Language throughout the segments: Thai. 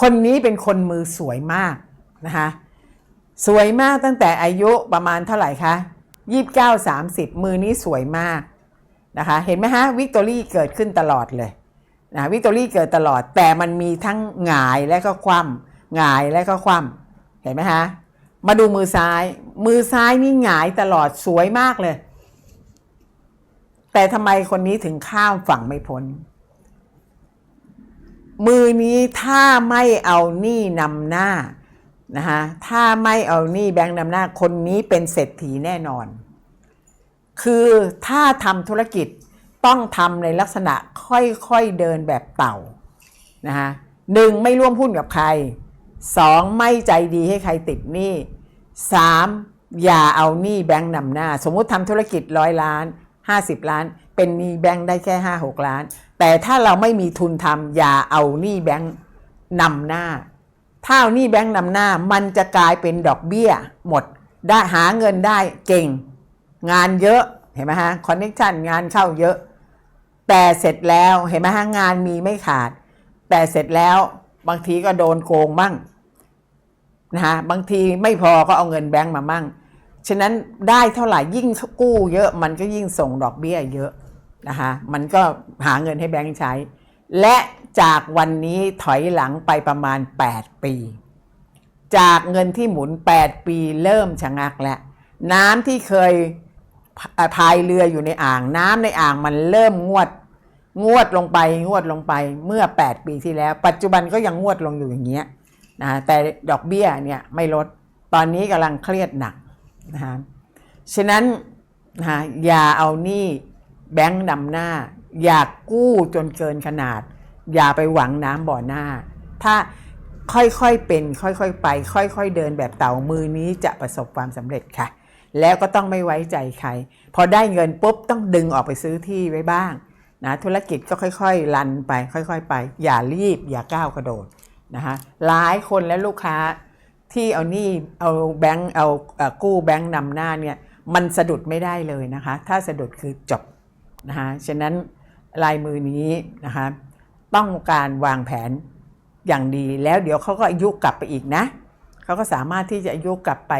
คนนี้เป็นคนมือสวยมากนะคะสวยมากตั้งแต่อายุประมาณเท่าไหร่คะยี่สิบเก้าสามสิบมือนี้สวยมากนะคะเห็นไหมฮะวิกตอรี่เกิดขึ้นตลอดเลยนะวิกตอรี่เกิดตลอดแต่มันมีทั้งหงายและก็คว่ำหงายและก็คว่ำเห็นไหมฮะมาดูมือซ้าย มือซ้ายนี่หงายตลอดสวยมากเลย แต่ทำไมคนนี้ถึงข้ามฝั่งไม่พ้น มือนี้ถ้าไม่เอาหนี้นำหน้านะคะถ้าไม่เอาหนี้แบงค์นำหน้าคนนี้เป็นเศรษฐีแน่นอน คือถ้าทำธุรกิจต้องทำในลักษณะค่อยๆเดินแบบเต่านะคะหนึ่งไม่ร่วมหุ้นกับใครสองไม่ใจดีให้ใครติดหนี้สามอย่าเอาหนี้แบงค์นำหน้า สมมุติทำธุรกิจร้อยล้าน 50 ล้าน เป็นหนี้แบงค์ได้แค่ 5 6 ล้าน แต่ถ้าเราไม่มีทุนทำอย่าเอาหนี้แบงค์นำหน้า ถ้าเอาหนี้แบงค์นำหน้า มันจะกลายเป็นดอกเบี้ยหมด ได้หาเงินได้เก่ง งานเยอะเห็นไหมฮะคอนเนคชันงานเข้าเยอะ แต่เสร็จแล้วเห็นไหมฮะงานมีไม่ขาด แต่เสร็จแล้วบางทีก็โดนโกงบ้างนะฮะบางทีไม่พอก็เอาเงินแบงก์มามั่ง ฉะนั้นได้เท่าไหร่ยิ่งกู้เยอะมันก็ยิ่งส่งดอกเบี้ยเยอะ นะคะมันก็หาเงินให้แบงก์ใช้ และจากวันนี้ถอยหลังไปประมาณ 8 ปี จากเงินที่หมุน 8 ปีเริ่มชะงักแล้วน้ำที่เคยพพายเรืออยู่ในอ่าง น้ำในอ่างมันเริ่มงวดงวดลงไปงวดลงไปเมื่อ 8 ปีที่แล้ว ปัจจุบันก็ยังงวดลงอยู่อย่างเงี้ยนะแต่ดอกเบี้ยเนี่ยไม่ลดตอนนี้กำลังเครียดหนักนะฮะฉะนั้นนะฮะอย่าเอาหนี้ แบงค์นำหน้า อยากกู้จนเกินขนาด อย่าไปหวังน้ำบ่อหน้า ถ้าค่อยๆเป็น ค่อยๆไป ค่อยๆเดินแบบเต่ามือนี้จะประสบความสำเร็จค่ะ แล้วก็ต้องไม่ไว้ใจใคร พอได้เงินปุ๊บต้องดึงออกไปซื้อที่ไว้บ้างนะธุรกิจก็ค่อยๆรันไป ค่อย ๆ ไป อย่ารีบอย่าก้าวกระโดดนะคะหลายคนและลูกค้าที่เอาหนี้เอาแบงก์เอากู้แบงก์นำหน้าเนี่ยมันสะดุดไม่ได้เลยนะคะ ถ้าสะดุดคือจบ นะคะฉะนั้นลายมือนี้นะคะต้องการวางแผนอย่างดีแล้วเดี๋ยวเขาก็อายุกลับไปอีกนะเขาก็สามารถที่จะอายุกลับไป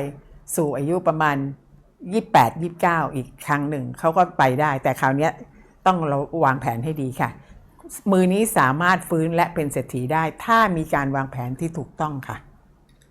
สู่อายุประมาณ 28 29 อีกครั้งหนึ่งเขาก็ไปได้ แต่คราวนี้ต้องเราวางแผนให้ดีค่ะ มือนี้สามารถฟื้นและเป็นเศรษฐีได้ ถ้ามีการวางแผนที่ถูกต้องค่ะ